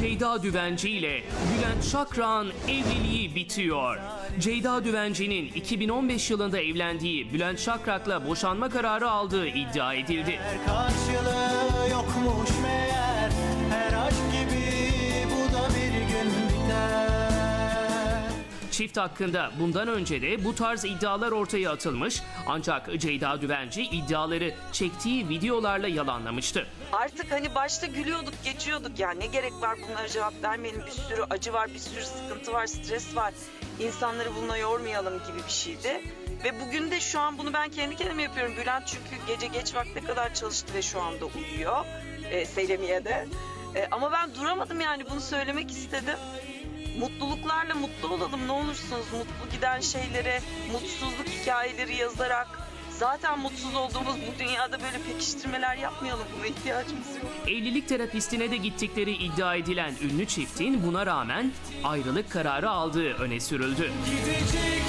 Ceyda Düvenci ile Bülent Şakrak'ın evliliği bitiyor. Ceyda Düvenci'nin 2015 yılında evlendiği Bülent Şakrak'la boşanma kararı aldığı iddia edildi. Karşılığı yokmuş meğer Çift hakkında bundan önce de bu tarz iddialar ortaya atılmış ancak Ceyda Düvenci iddiaları çektiği videolarla yalanlamıştı. Artık hani başta gülüyorduk, geçiyorduk yani ne gerek var bunlara cevap vermeyelim. Bir sürü acı var, bir sürü sıkıntı var, stres var. İnsanları bununla yormayalım gibi bir şeydi. Ve bugün de şu an bunu ben kendi kendime yapıyorum. Bülent çünkü gece geç vakte kadar çalıştı ve şu anda uyuyor. E, Selemiye'de. E, ama ben duramadım yani bunu söylemek istedim. Mutluluklarla mutlu olalım ne olursunuz. Mutlu giden şeylere, mutsuzluk hikayeleri yazarak Zaten mutsuz olduğumuz bu dünyada böyle pekiştirmeler yapmayalım. Buna ihtiyacımız yok. Evlilik terapistine de gittikleri iddia edilen ünlü çiftin buna rağmen ayrılık kararı aldığı öne sürüldü. Gidecek